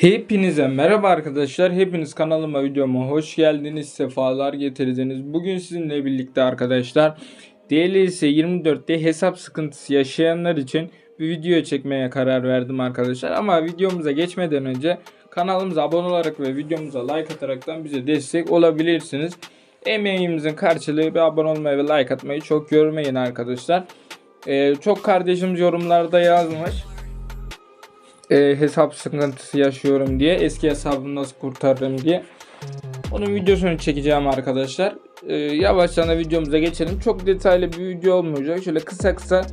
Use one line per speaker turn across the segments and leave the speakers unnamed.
Hepinize merhaba arkadaşlar. Hepiniz kanalıma videoma hoş geldiniz. Sefalar getirdiniz. Bugün sizinle birlikte arkadaşlar DLS 24'te hesap sıkıntısı yaşayanlar için bir video çekmeye karar verdim arkadaşlar. Ama videomuza geçmeden önce kanalımıza abone olarak ve videomuza like ataraktan bize destek olabilirsiniz. Emeğimizin karşılığı bir abone olmayı ve like atmayı çok görmeyin arkadaşlar. Ee, çok kardeşimiz yorumlarda yazmış e, hesap sıkıntısı yaşıyorum diye eski hesabımı nasıl kurtarırım diye onun videosunu çekeceğim arkadaşlar. E, yavaştan da videomuza geçelim. Çok detaylı bir video olmayacak. Şöyle kısa kısa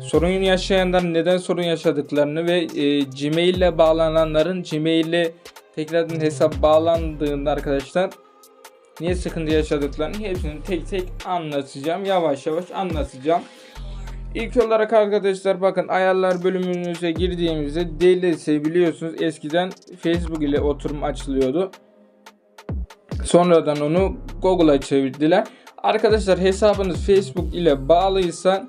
sorun yaşayanların neden sorun yaşadıklarını ve e, Gmail ile bağlananların Gmail ile tekrardan hesap bağlandığında arkadaşlar niye sıkıntı yaşadıklarını hepsini tek tek anlatacağım. Yavaş yavaş anlatacağım. İlk olarak arkadaşlar bakın ayarlar bölümünüze girdiğimizde DLS biliyorsunuz eskiden Facebook ile oturum açılıyordu. Sonradan onu Google'a çevirdiler. Arkadaşlar hesabınız Facebook ile bağlıysa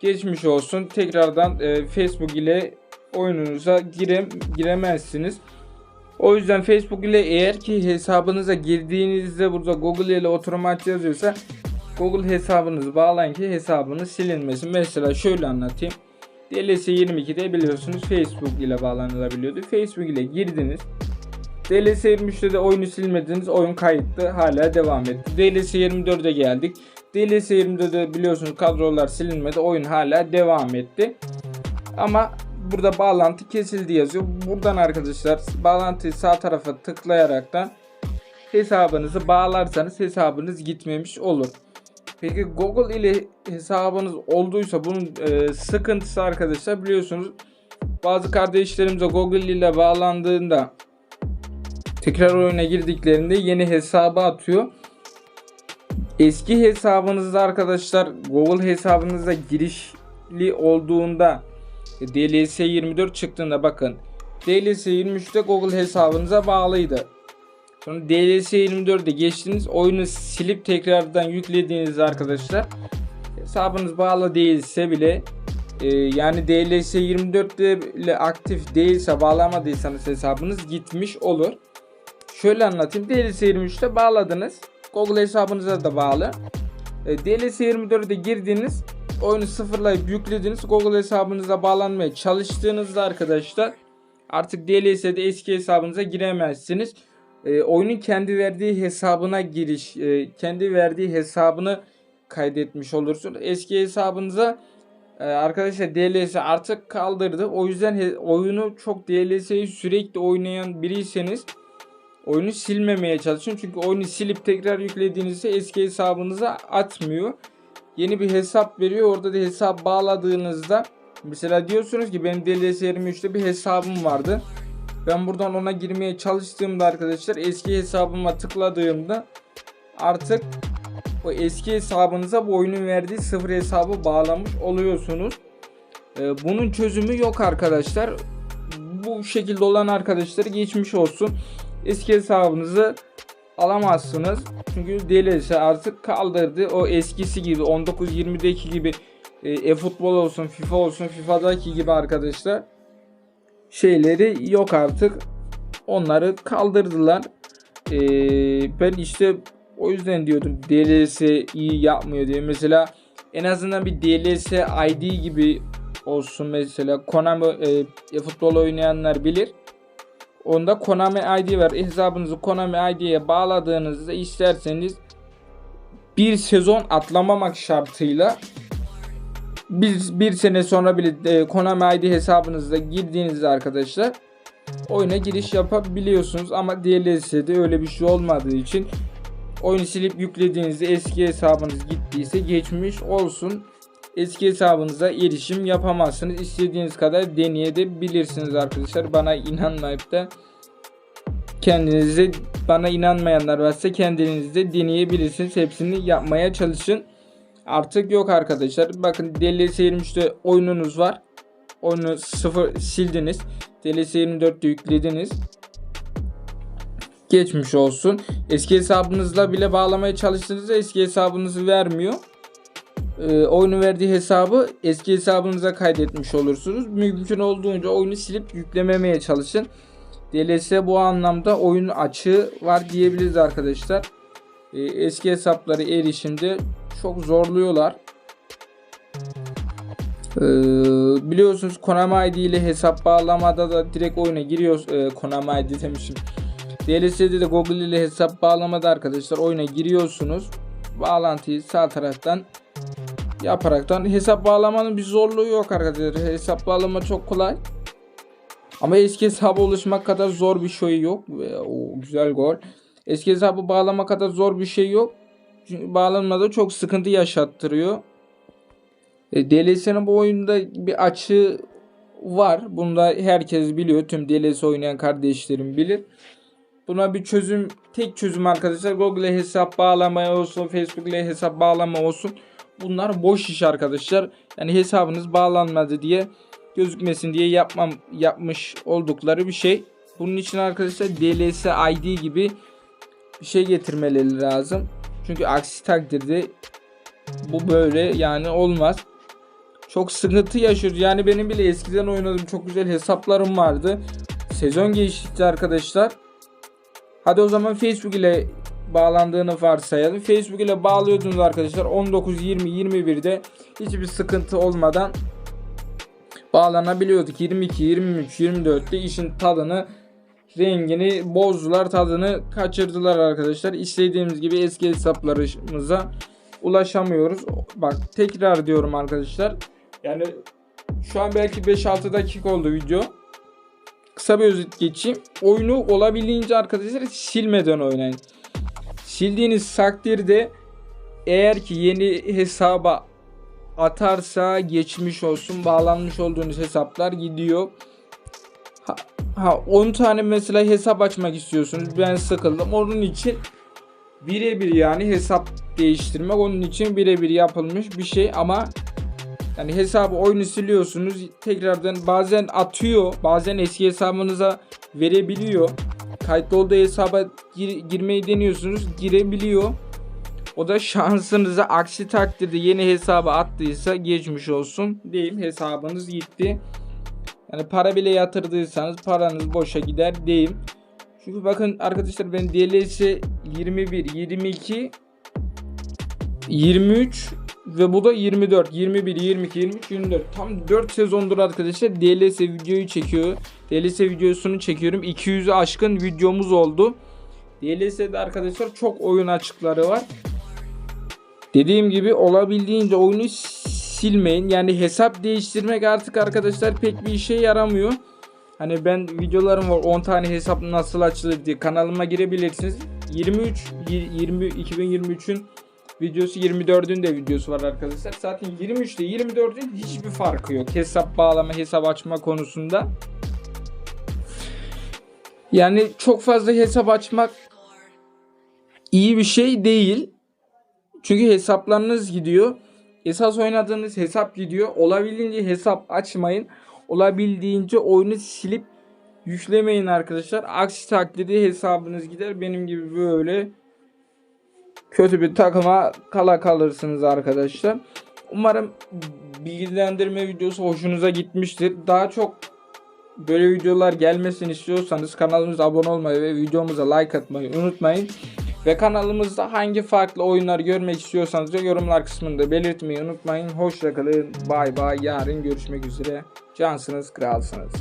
geçmiş olsun. Tekrardan e, Facebook ile oyununuza girem giremezsiniz. O yüzden Facebook ile eğer ki hesabınıza girdiğinizde burada Google ile oturum aç yazıyorsa Google hesabınızı bağlayın ki hesabınız silinmesin. Mesela şöyle anlatayım. DLS 22'de biliyorsunuz Facebook ile bağlanılabiliyordu. Facebook ile girdiniz. DLS 23'te de oyunu silmediniz. Oyun kayıtlı hala devam etti. DLS 24'e geldik. DLS 24'de biliyorsunuz kadrolar silinmedi. Oyun hala devam etti. Ama burada bağlantı kesildi yazıyor. Buradan arkadaşlar bağlantıyı sağ tarafa tıklayaraktan hesabınızı bağlarsanız hesabınız gitmemiş olur. Peki Google ile hesabınız olduysa bunun e, sıkıntısı arkadaşlar biliyorsunuz bazı kardeşlerimize Google ile bağlandığında tekrar oyuna girdiklerinde yeni hesabı atıyor. Eski hesabınızda arkadaşlar Google hesabınıza girişli olduğunda e, DLS 24 çıktığında bakın DLS 23'te Google hesabınıza bağlıydı. Sonra DLS 24'de geçtiniz. Oyunu silip tekrardan yüklediğiniz arkadaşlar hesabınız bağlı değilse bile e, yani DLS 24'te ile aktif değilse bağlamadıysanız hesabınız gitmiş olur. Şöyle anlatayım. DLS 23'te bağladınız. Google hesabınıza da bağlı. E, DLS 24'de girdiniz. Oyunu sıfırlayıp yüklediniz. Google hesabınıza bağlanmaya çalıştığınızda arkadaşlar artık DLS'de eski hesabınıza giremezsiniz e, oyunun kendi verdiği hesabına giriş, e, kendi verdiği hesabını kaydetmiş olursun. Eski hesabınıza e, arkadaşlar DLS artık kaldırdı. O yüzden he, oyunu çok DLS'yi sürekli oynayan biriyseniz oyunu silmemeye çalışın. Çünkü oyunu silip tekrar yüklediğinizde eski hesabınıza atmıyor. Yeni bir hesap veriyor. Orada da hesap bağladığınızda mesela diyorsunuz ki benim DLS 23'te bir hesabım vardı. Ben buradan ona girmeye çalıştığımda arkadaşlar eski hesabıma tıkladığımda artık o eski hesabınıza bu oyunun verdiği sıfır hesabı bağlamış oluyorsunuz. Ee, bunun çözümü yok arkadaşlar. Bu şekilde olan arkadaşları geçmiş olsun. Eski hesabınızı alamazsınız. Çünkü DLS artık kaldırdı. O eskisi gibi 19-20'deki gibi e-futbol olsun, FIFA olsun, FIFA'daki gibi arkadaşlar şeyleri yok artık. Onları kaldırdılar. Ee, ben işte o yüzden diyordum DLS iyi yapmıyor diye. Mesela en azından bir DLS ID gibi olsun mesela Konami e, futbol oynayanlar bilir. Onda Konami ID var. Hesabınızı Konami ID'ye bağladığınızda isterseniz bir sezon atlamamak şartıyla bir, bir sene sonra bile e, Konami ID hesabınızda girdiğinizde arkadaşlar oyuna giriş yapabiliyorsunuz ama DLS'de öyle bir şey olmadığı için oyunu silip yüklediğinizde eski hesabınız gittiyse geçmiş olsun. Eski hesabınıza erişim yapamazsınız. İstediğiniz kadar deneyebilirsiniz arkadaşlar. Bana inanmayıp da kendinize bana inanmayanlar varsa kendiniz de deneyebilirsiniz. Hepsini yapmaya çalışın. Artık yok arkadaşlar. Bakın DLS 23'te oyununuz var. Oyunu sıfır sildiniz. DLS 24'te yüklediniz. Geçmiş olsun. Eski hesabınızla bile bağlamaya çalıştığınızda eski hesabınızı vermiyor. Ee, oyunu verdiği hesabı eski hesabınıza kaydetmiş olursunuz. Mümkün olduğunca oyunu silip yüklememeye çalışın. DLS bu anlamda oyun açığı var diyebiliriz arkadaşlar. Ee, eski hesapları erişimde çok zorluyorlar. Ee, biliyorsunuz Konami ID ile hesap bağlamada da direkt oyuna giriyoruz. Ee, Konami ID demişim. DLS'de de Google ile hesap bağlamada arkadaşlar oyuna giriyorsunuz. Bağlantıyı sağ taraftan yaparaktan hesap bağlamanın bir zorluğu yok arkadaşlar. Hesap bağlama çok kolay. Ama eski hesaba ulaşmak kadar zor bir şey yok. O güzel gol. Eski hesabı bağlama kadar zor bir şey yok. Bağlanmada çok sıkıntı yaşattırıyor. E, DLS'nin bu oyunda bir açığı var. Bunu da herkes biliyor. Tüm DLS oynayan kardeşlerim bilir. Buna bir çözüm, tek çözüm arkadaşlar. Google hesap bağlama olsun, Facebook ile hesap bağlama olsun. Bunlar boş iş arkadaşlar. Yani hesabınız bağlanmadı diye gözükmesin diye yapmam yapmış oldukları bir şey. Bunun için arkadaşlar DLS ID gibi bir şey getirmeleri lazım. Çünkü aksi takdirde bu böyle yani olmaz. Çok sıkıntı yaşıyoruz. Yani benim bile eskiden oynadığım çok güzel hesaplarım vardı. Sezon geçti arkadaşlar. Hadi o zaman Facebook ile bağlandığını varsayalım. Facebook ile bağlıyordunuz arkadaşlar. 19, 20, 21'de hiçbir sıkıntı olmadan bağlanabiliyorduk. 22, 23, 24'te işin tadını rengini bozdular tadını kaçırdılar arkadaşlar. İstediğimiz gibi eski hesaplarımıza ulaşamıyoruz. Bak tekrar diyorum arkadaşlar. Yani şu an belki 5-6 dakika oldu video. Kısa bir özet geçeyim. Oyunu olabildiğince arkadaşlar silmeden oynayın. Sildiğiniz takdirde eğer ki yeni hesaba atarsa geçmiş olsun bağlanmış olduğunuz hesaplar gidiyor. Ha, ha 10 tane mesela hesap açmak istiyorsunuz. Ben sıkıldım. Onun için birebir yani hesap değiştirmek onun için birebir yapılmış bir şey ama yani hesabı oyunu siliyorsunuz tekrardan bazen atıyor bazen eski hesabınıza verebiliyor kayıtlı olduğu hesaba gir- girmeyi deniyorsunuz girebiliyor o da şansınıza aksi takdirde yeni hesaba attıysa geçmiş olsun diyeyim hesabınız gitti yani para bile yatırdıysanız paranız boşa gider diyeyim çünkü bakın arkadaşlar ben DLS 21 22 23 ve bu da 24, 21, 22, 23, 24. Tam 4 sezondur arkadaşlar DLS videoyu çekiyor. DLS videosunu çekiyorum. 200'ü aşkın videomuz oldu. DLS'de arkadaşlar çok oyun açıkları var. Dediğim gibi olabildiğince oyunu silmeyin. Yani hesap değiştirmek artık arkadaşlar pek bir işe yaramıyor. Hani ben videolarım var 10 tane hesap nasıl açılır diye kanalıma girebilirsiniz. 23 20 2023'ün videosu 24'ün de videosu var arkadaşlar. Zaten 23 ile 24'ün hiçbir farkı yok. Hesap bağlama, hesap açma konusunda. Yani çok fazla hesap açmak iyi bir şey değil. Çünkü hesaplarınız gidiyor. Esas oynadığınız hesap gidiyor. Olabildiğince hesap açmayın. Olabildiğince oyunu silip yüklemeyin arkadaşlar. Aksi takdirde hesabınız gider. Benim gibi böyle kötü bir takıma kala kalırsınız arkadaşlar. Umarım bilgilendirme videosu hoşunuza gitmiştir. Daha çok böyle videolar gelmesini istiyorsanız kanalımıza abone olmayı ve videomuza like atmayı unutmayın. Ve kanalımızda hangi farklı oyunlar görmek istiyorsanız da yorumlar kısmında belirtmeyi unutmayın. Hoşçakalın. Bay bay. Yarın görüşmek üzere. Cansınız, kralsınız.